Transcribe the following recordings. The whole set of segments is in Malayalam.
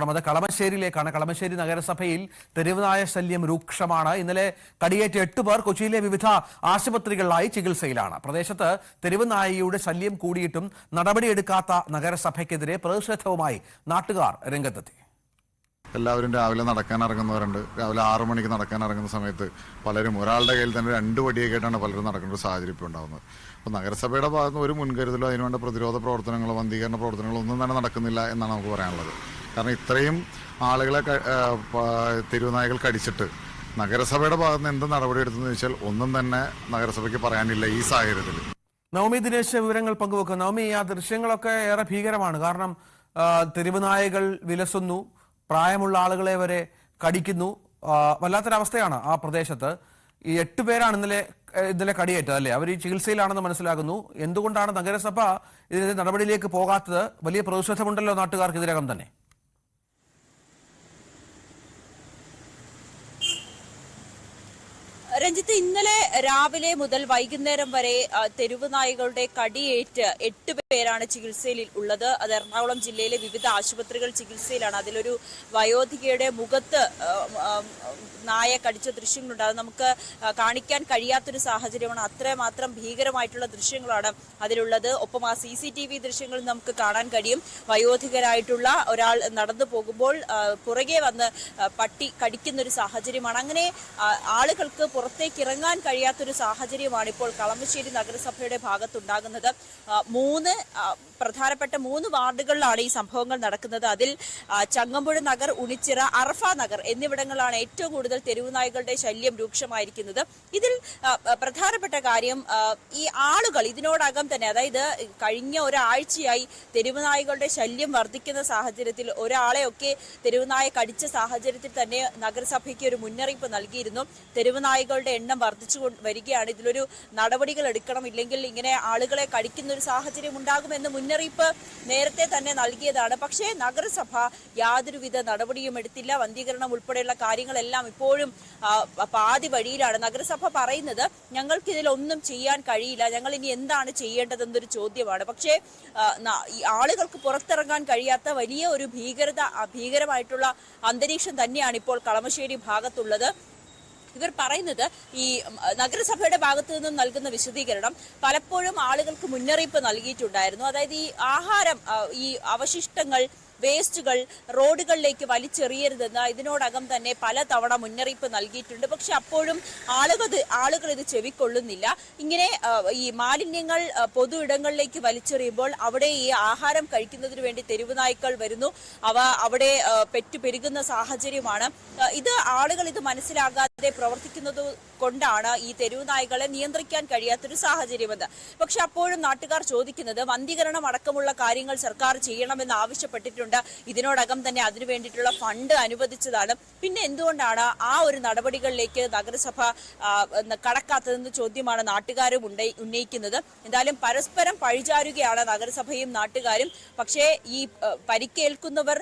അത് കളമശ്ശേരിയിലേക്കാണ്. കളമശ്ശേരി നഗരസഭയിൽ തെരുവുനായ ശല്യം രൂക്ഷമാണ്. ഇന്നലെ കടിയേറ്റ എട്ട് പേർ കൊച്ചിയിലെ വിവിധ ആശുപത്രികളിലായി ചികിത്സയിലാണ്. പ്രദേശത്ത് തെരുവുനായയുടെ ശല്യം കൂടിയിട്ടും നടപടിയെടുക്കാത്ത നഗരസഭയ്ക്കെതിരെ പ്രതിഷേധവുമായി നാട്ടുകാർ രംഗത്തെത്തി. എല്ലാവരും രാവിലെ നടക്കാൻ ഇറങ്ങുന്നവരുണ്ട്. രാവിലെ ആറു മണിക്ക് നടക്കാൻ ഇറങ്ങുന്ന സമയത്ത് പലരും ഒരാളുടെ കയ്യിൽ തന്നെ രണ്ട് വടിയൊക്കെ ആയിട്ടാണ് പലരും നടക്കുന്ന ഒരു സാഹചര്യം ഇപ്പോൾ ഉണ്ടാകുന്നത് അപ്പോൾ നഗരസഭയുടെ ഭാഗത്ത് നിന്ന് ഒരു മുൻകരുതലോ അതിനുവേണ്ട പ്രതിരോധ പ്രവർത്തനങ്ങളോ വന്ധീകരണ പ്രവർത്തനങ്ങളോ ഒന്നും തന്നെ നടക്കുന്നില്ല എന്നാണ് നമുക്ക് പറയാനുള്ളത്. കാരണം ഇത്രയും ആളുകളെ തെരുവുനായകൾ കടിച്ചിട്ട് നഗരസഭയുടെ ഭാഗത്ത് നിന്ന് എന്ത് നടപടി എടുത്തെന്ന് ചോദിച്ചാൽ ഒന്നും തന്നെ നഗരസഭയ്ക്ക് പറയാനില്ല ഈ സാഹചര്യത്തിൽ. നവമി ദിനേശ വിവരങ്ങൾ പങ്കുവെക്കും. നവമി ആ ദൃശ്യങ്ങളൊക്കെ ഏറെ ഭീകരമാണ്. കാരണം തെരുവുനായകൾ വിലസുന്നു പ്രായമുള്ള ആളുകളെ വരെ കടിക്കുന്നു. വല്ലാത്തൊരവസ്ഥയാണ് ആ പ്രദേശത്ത്. ഈ എട്ട് പേരാണ് ഇന്നലെ ഇന്നലെ കടിയേറ്റത് അല്ലേ? അവർ ഈ ചികിത്സയിലാണെന്ന് മനസ്സിലാകുന്നു. എന്തുകൊണ്ടാണ് നഗരസഭ ഇതിനെതിരെ നടപടിയിലേക്ക് പോകാത്തത്? വലിയ പ്രതിഷേധമുണ്ടല്ലോ നാട്ടുകാർക്ക് ഇതിനകം തന്നെ. രഞ്ജിത്ത് ഇന്നലെ രാവിലെ മുതൽ വൈകുന്നേരം വരെ തെരുവ് നായകളുടെ കടിയേറ്റ് എട്ട് പേരാണ് ചികിത്സയിൽ ഉള്ളത്. അത് എറണാകുളം ജില്ലയിലെ വിവിധ ആശുപത്രികൾ ചികിത്സയിലാണ്. അതിലൊരു വയോധികയുടെ മുഖത്ത് നായ കടിച്ച ദൃശ്യങ്ങളുണ്ട്. അത് നമുക്ക് കാണിക്കാൻ കഴിയാത്തൊരു സാഹചര്യമാണ്. അത്രമാത്രം ഭീകരമായിട്ടുള്ള ദൃശ്യങ്ങളാണ് അതിലുള്ളത്. ഒപ്പം ആ സി സി ടി വി ദൃശ്യങ്ങൾ നമുക്ക് കാണാൻ കഴിയും. വയോധികരായിട്ടുള്ള ഒരാൾ നടന്നു പോകുമ്പോൾ പുറകെ വന്ന് പട്ടി കടിക്കുന്ന ഒരു സാഹചര്യമാണ്. അങ്ങനെ ആളുകൾക്ക് പുറത്തേക്ക് ഇറങ്ങാൻ കഴിയാത്തൊരു സാഹചര്യമാണ് ഇപ്പോൾ കളമശ്ശേരി നഗരസഭയുടെ ഭാഗത്തുണ്ടാകുന്നത്. മൂന്ന് പ്രധാനപ്പെട്ട മൂന്ന് വാർഡുകളിലാണ് ഈ സംഭവങ്ങൾ നടക്കുന്നത്. അതിൽ ചങ്ങമ്പുഴ നഗർ ഉണിച്ചിറ അറഫ നഗർ എന്നിവിടങ്ങളാണ് ഏറ്റവും കൂടുതൽ തെരുവുനായ്ക്കളുടെ ശല്യം രൂക്ഷമായിരിക്കുന്നത്. ഇതിൽ പ്രധാനപ്പെട്ട കാര്യം ഈ ആളുകൾ ഇതിനോടകം തന്നെ അതായത് കഴിഞ്ഞ ഒരാഴ്ചയായി തെരുവുനായ്കളുടെ ശല്യം വർദ്ധിക്കുന്ന സാഹചര്യത്തിൽ ഒരാളെയൊക്കെ തെരുവുനായ കടിച്ച സാഹചര്യത്തിൽ തന്നെ നഗരസഭയ്ക്ക് ഒരു മുന്നറിയിപ്പ് നൽകിയിരുന്നു. തെരുവുനായ്കളുടെ എണ്ണം വർദ്ധിച്ചു വരികയാണ്. ഇതിലൊരു നടപടികൾ എടുക്കണം ഇല്ലെങ്കിൽ ഇങ്ങനെ ആളുകളെ കടിക്കുന്ന ഒരു സാഹചര്യം ഉണ്ടാകുമെന്ന് മുന്നറിയിപ്പ് നേരത്തെ തന്നെ നൽകിയതാണ്. പക്ഷേ നഗരസഭ യാതൊരുവിധ നടപടിയും എടുത്തില്ല. വന്ധീകരണം ഉൾപ്പെടെയുള്ള കാര്യങ്ങളെല്ലാം ഇപ്പോഴും പാതി വഴിയിലാണ്. നഗരസഭ പറയുന്നത് ഞങ്ങൾക്ക് ഇതിലൊന്നും ചെയ്യാൻ കഴിയില്ല. ഞങ്ങൾ ഇനി എന്താണ് ചെയ്യേണ്ടതെന്നൊരു ചോദ്യമാണ്. പക്ഷേ ആളുകൾക്ക് പുറത്തിറങ്ങാൻ കഴിയാത്ത വലിയ ഒരു ഭീകരത ഭീകരമായിട്ടുള്ള അന്തരീക്ഷം തന്നെയാണ് ഇപ്പോൾ കളമശ്ശേരി ഭാഗത്തുള്ളത്. ഇവർ പറയുന്നത് ഈ നഗരസഭയുടെ ഭാഗത്തു നിന്നും നൽകുന്ന വിശദീകരണം പലപ്പോഴും ആളുകൾക്ക് മുന്നറിയിപ്പ് നൽകിയിട്ടുണ്ടായിരുന്നു. അതായത് ഈ ആഹാരം ഈ അവശിഷ്ടങ്ങൾ വേസ്റ്റുകൾ റോഡുകളിലേക്ക് വലിച്ചെറിയരുതെന്ന് ഇതിനോടകം തന്നെ പലതവണ മുന്നറിയിപ്പ് നൽകിയിട്ടുണ്ട്. പക്ഷെ അപ്പോഴും ആളുകൾ ആളുകൾ ഇത് ചെവിക്കൊള്ളുന്നില്ല. ഇങ്ങനെ ഈ മാലിന്യങ്ങൾ പൊതു ഇടങ്ങളിലേക്ക് വലിച്ചെറിയുമ്പോൾ അവിടെ ഈ ആഹാരം കഴിക്കുന്നതിന് വേണ്ടി തെരുവ് നായ്ക്കൾ വരുന്നു. അവ അവിടെ പെറ്റു പെറ്റുപെരുകുന്ന സാഹചര്യമാണ്. ഇത് ആളുകൾ ഇത് മനസ്സിലാകാതെ പ്രവർത്തിക്കുന്നത് കൊണ്ടാണ് ഈ തെരുവ് നായ്ക്കളെ നിയന്ത്രിക്കാൻ കഴിയാത്തൊരു സാഹചര്യമെന്ന്. പക്ഷെ അപ്പോഴും നാട്ടുകാർ ചോദിക്കുന്നത് വന്ധീകരണം അടക്കമുള്ള കാര്യങ്ങൾ സർക്കാർ ചെയ്യണമെന്ന് ആവശ്യപ്പെട്ടിട്ടുണ്ട്. ഇതിനോടകം തന്നെ അതിനു വേണ്ടിയിട്ടുള്ള ഫണ്ട് അനുവദിച്ചതാണ്. പിന്നെ എന്തുകൊണ്ടാണ് ആ ഒരു നടപടികളിലേക്ക് നഗരസഭ കടക്കാത്തതെന്ന് ചോദ്യമാണ് നാട്ടുകാരും ഉന്നയി- ഉന്നയിക്കുന്നത്. എന്തായാലും പരസ്പരം പഴിചാരുകയാണ് നഗരസഭയും നാട്ടുകാരും. പക്ഷേ ഈ പരിക്കേൽക്കുന്നവർ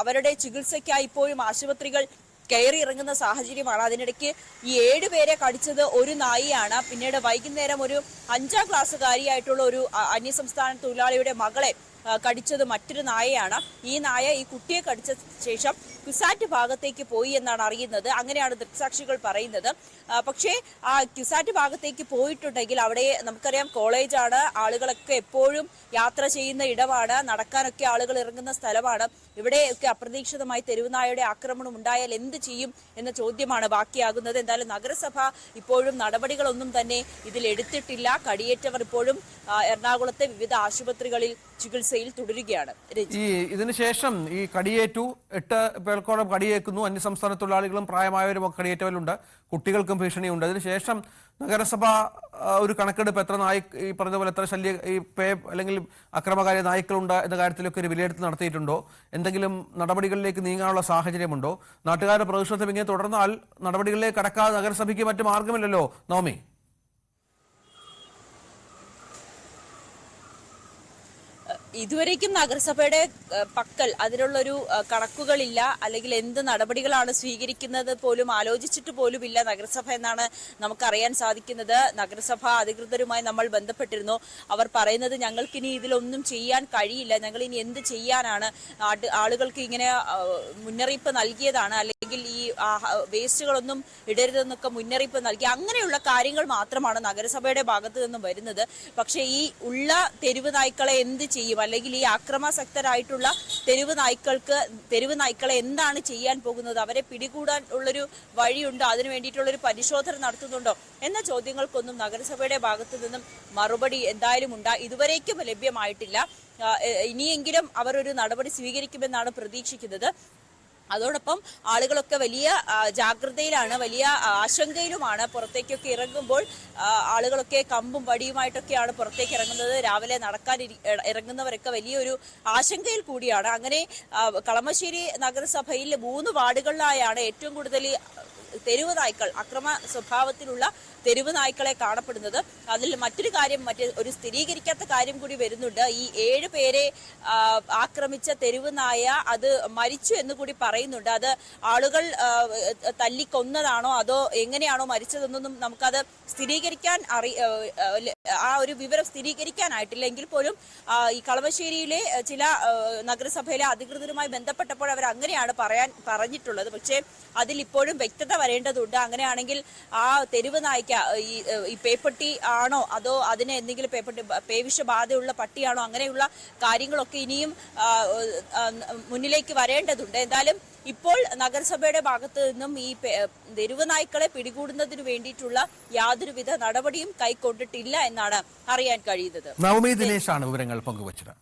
അവരുടെ ചികിത്സയ്ക്കായി ഇപ്പോഴും ആശുപത്രികൾ കയറി ഇറങ്ങുന്ന സാഹചര്യമാണ്. അതിനിടയ്ക്ക് ഈ ഏഴ് പേരെ കടിച്ചത് ഒരു നായിയാണ്. പിന്നീട് വൈകുന്നേരം ഒരു അഞ്ചാം ക്ലാസ്സുകാരിയായിട്ടുള്ള ഒരു അന്യസംസ്ഥാന തൊഴിലാളിയുടെ മകളെ കടിച്ചത് മറ്റൊരു നായയാണ്. ഈ നായ ഈ കുട്ടിയെ കടിച്ച ശേഷം ക്യുസാറ്റ് ഭാഗത്തേക്ക് പോയി എന്നാണ് അറിയുന്നത്. അങ്ങനെയാണ് ദൃക്സാക്ഷികൾ പറയുന്നത്. പക്ഷേ ആ ക്യുസാറ്റ് ഭാഗത്തേക്ക് പോയിട്ടുണ്ടെങ്കിൽ അവിടെ നമുക്കറിയാം കോളേജാണ്. ആളുകളൊക്കെ എപ്പോഴും യാത്ര ചെയ്യുന്ന ഇടമാണ്. നടക്കാനൊക്കെ ആളുകൾ ഇറങ്ങുന്ന സ്ഥലമാണ്. ഇവിടെയൊക്കെ അപ്രതീക്ഷിതമായി തെരുവുനായയുടെ ആക്രമണം ഉണ്ടായാൽ എന്ത് ചെയ്യും എന്ന ചോദ്യമാണ് ബാക്കിയാകുന്നത്. എന്തായാലും നഗരസഭ ഇപ്പോഴും നടപടികളൊന്നും തന്നെ ഇതിൽ എടുത്തിട്ടില്ല. കടിയേറ്റവർ ഇപ്പോഴും എറണാകുളത്തെ വിവിധ ആശുപത്രികളിൽ ചികിത്സയിൽ തുടരുകയാണ്. ഇതിനുശേഷം ഈ കടിയേറ്റു എട്ട് പേർക്കോളം കടിയേക്കുന്നു. അന്യസംസ്ഥാന തൊഴിലാളികളും പ്രായമായവരും ഒക്കെ കടിയേറ്റവരുണ്ട് കുട്ടികൾക്കും ഭീഷണിയുണ്ട്. അതിനുശേഷം നഗരസഭ ഒരു കണക്കെടുപ്പ് എത്ര നായി ഈ പറഞ്ഞ പോലെ എത്ര ശല്യ ഈ പേ അല്ലെങ്കിൽ അക്രമകാരി നായ്ക്കളുണ്ട് എന്ന കാര്യത്തിലൊക്കെ ഒരു വിലയിരുത്തൽ നടത്തിയിട്ടുണ്ടോ? എന്തെങ്കിലും നടപടികളിലേക്ക് നീങ്ങാനുള്ള സാഹചര്യമുണ്ടോ? നാട്ടുകാരുടെ പ്രതിഷേധം ഇങ്ങനെ തുടർന്നാൽ നടപടികളിലേക്ക് കടക്കാതെ നഗരസഭയ്ക്ക് മറ്റു മാർഗമില്ലല്ലോ നവമി ഇതുവരേക്കും നഗരസഭയുടെ പക്കൽ അതിനുള്ളൊരു കണക്കുകളില്ല. അല്ലെങ്കിൽ എന്ത് നടപടികളാണ് സ്വീകരിക്കുന്നത് പോലും ആലോചിച്ചിട്ട് ഇല്ല നഗരസഭ എന്നാണ് നമുക്കറിയാൻ സാധിക്കുന്നത്. നഗരസഭ അധികൃതരുമായി നമ്മൾ ബന്ധപ്പെട്ടിരുന്നു. അവർ പറയുന്നത് ഞങ്ങൾക്കിനി ഇതിലൊന്നും ചെയ്യാൻ കഴിയില്ല. ഞങ്ങൾ ഇനി എന്ത് ചെയ്യാനാണ്? ആളുകൾക്ക് ഇങ്ങനെ മുന്നറിയിപ്പ് നൽകിയതാണ്. അല്ലെങ്കിൽ ഈ വേസ്റ്റുകളൊന്നും ഇടരുതെന്നൊക്കെ മുന്നറിയിപ്പ് നൽകി. അങ്ങനെയുള്ള കാര്യങ്ങൾ മാത്രമാണ് നഗരസഭയുടെ ഭാഗത്ത് നിന്നും വരുന്നത്. പക്ഷേ ഈ ഉള്ള തെരുവ് നായ്ക്കളെ എന്ത് ചെയ്യും? അല്ലെങ്കിൽ ഈ അക്രമാസക്തരായിട്ടുള്ള തെരുവ് നായ്ക്കൾക്ക് തെരുവ് നായ്ക്കളെ എന്താണ് ചെയ്യാൻ പോകുന്നത്? അവരെ പിടികൂടാൻ ഉള്ളൊരു വഴിയുണ്ടോ? അതിനു വേണ്ടിയിട്ടുള്ളൊരു പരിശോധന നടത്തുന്നുണ്ടോ? എന്ന ചോദ്യങ്ങൾക്കൊന്നും നഗരസഭയുടെ ഭാഗത്തു നിന്നും മറുപടി എന്തായാലും ഉണ്ടാ ഇതുവരേക്കും ലഭ്യമായിട്ടില്ല. ഇനിയെങ്കിലും അവർ ഒരു നടപടി സ്വീകരിക്കുമെന്നാണ് പ്രതീക്ഷിക്കുന്നത്. അതോടൊപ്പം ആളുകളൊക്കെ വലിയ ജാഗ്രതയിലാണ് വലിയ ആശങ്കയിലുമാണ് പുറത്തേക്കൊക്കെ ഇറങ്ങുമ്പോൾ ആളുകളൊക്കെ കമ്പും വടിയുമായിട്ടൊക്കെയാണ് പുറത്തേക്ക് ഇറങ്ങുന്നത്. രാവിലെ നടക്കാൻ ഇറങ്ങുന്നവരൊക്കെ വലിയൊരു ആശങ്കയിൽ കൂടിയാണ്. അങ്ങനെ കളമശ്ശേരി നഗരസഭയിൽ മൂന്ന് വാർഡുകളിലായാണ് ഏറ്റവും കൂടുതൽ തെരുവ് നായ്ക്കൾ അക്രമ സ്വഭാവത്തിലുള്ള തെരുവ് നായ്ക്കളെ കാണപ്പെടുന്നത്. അതിൽ മറ്റൊരു കാര്യം മറ്റ് ഒരു സ്ഥിരീകരിക്കാത്ത കാര്യം കൂടി വരുന്നുണ്ട്. ഈ ഏഴ് പേരെ ആക്രമിച്ച തെരുവ് നായ അത് മരിച്ചു എന്ന് കൂടി പറയുന്നുണ്ട്. അത് ആളുകൾ തല്ലിക്കൊന്നതാണോ അതോ എങ്ങനെയാണോ മരിച്ചതെന്നൊന്നും നമുക്കത് സ്ഥിരീകരിക്കാൻ അറി ആ, ഒരു വിവരം സ്ഥിരീകരിക്കാനായിട്ടില്ല. എങ്കിൽ പോലും ഈ കളമശ്ശേരിയിലെ ചില നഗരസഭയിലെ അധികൃതരുമായി ബന്ധപ്പെട്ടപ്പോൾ അവർ അങ്ങനെയാണ് പറയാൻ പറഞ്ഞിട്ടുള്ളത്. പക്ഷേ അതിൽ ഇപ്പോഴും വ്യക്തത വരേണ്ടതുണ്ട്. അങ്ങനെയാണെങ്കിൽ ആ തെരുവ് നായ്ക്ക ഈ പേപ്പട്ടി ആണോ അതോ അതിന് എന്തെങ്കിലും പേപ്പട്ടി പേവിഷബാധയുള്ള പട്ടിയാണോ അങ്ങനെയുള്ള കാര്യങ്ങളൊക്കെ ഇനിയും മുന്നിലേക്ക് വരേണ്ടതുണ്ട്. എന്തായാലും ഇപ്പോൾ നഗരസഭയുടെ ഭാഗത്ത് നിന്നും ഈ തെരുവ് നായ്ക്കളെ പിടികൂടുന്നതിന് വേണ്ടിയിട്ടുള്ള യാതൊരുവിധ നടപടിയും കൈക്കൊണ്ടിട്ടില്ല എന്നാണ് അറിയാൻ കഴിയുന്നത്. നവമി ദിനേശാണ് വിവരങ്ങൾ പങ്കുവച്ചത്.